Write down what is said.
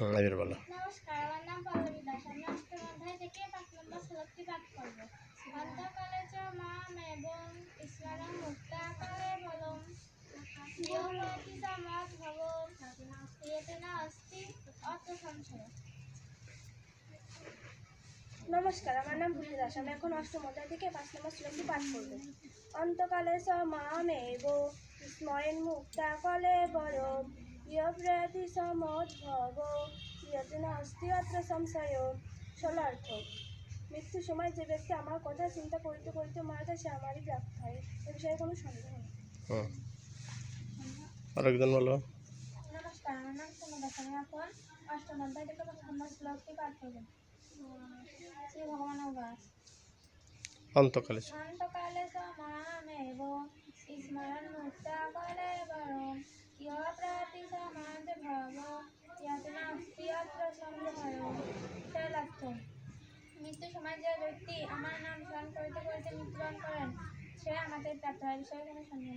এবার বলো। নমস্কার আমার নাম পল্লবী দাস। আমি অষ্টম অধ্যায় থেকে পাঁচ নম্বর শ্লোকটি পাঠ করব। অন্তকালে চ মাম এবং স্মরণ মুক্তাকালে বলম ইয়মতি চ ভব ইয়েতে অস্তি অত সংশয় নমস্কার আমার নাম দাস। আমি এখন অষ্টম অধ্যায় থেকে পাঁচ নম্বর শ্লোকটি পাঠ করব। অন্তকালে স মামেব স্মরেন মুক্তা কলে বড় ইয় প্রতি সমোদ্ভব ইয়তে নাস্তি অত্র সংশয় ষোলার্থ মৃত্যুর সময় যে ব্যক্তি আমার কথা চিন্তা করিতে করিতে মারা যায় সে আমারই প্রাপ্ত হয়। এ বিষয়ে কোনো সন্দেহ নেই। আরেকজন বলো। নমস্কার আমার নাম সোনু এখন অষ্টম অধ্যায় থেকে নম্বর শ্লোকটি পাঠ শ্রী ভগবান বাস অন্তকালে। অন্তকালে সমামেব। স্মরণ মুক্তাকলে বরম ইহ প্রতি সমাজ ভব ইয়াত নাস্তি অত্র সন্দেহ তেলার্থ মৃত্যু সমাজের ব্যক্তি আমার নাম স্মরণ করিতে করিতে মৃত্যুবরণ করেন, সে আমাদের প্রাপ্ত হয় বিষয়ে কোনো সন্দেহ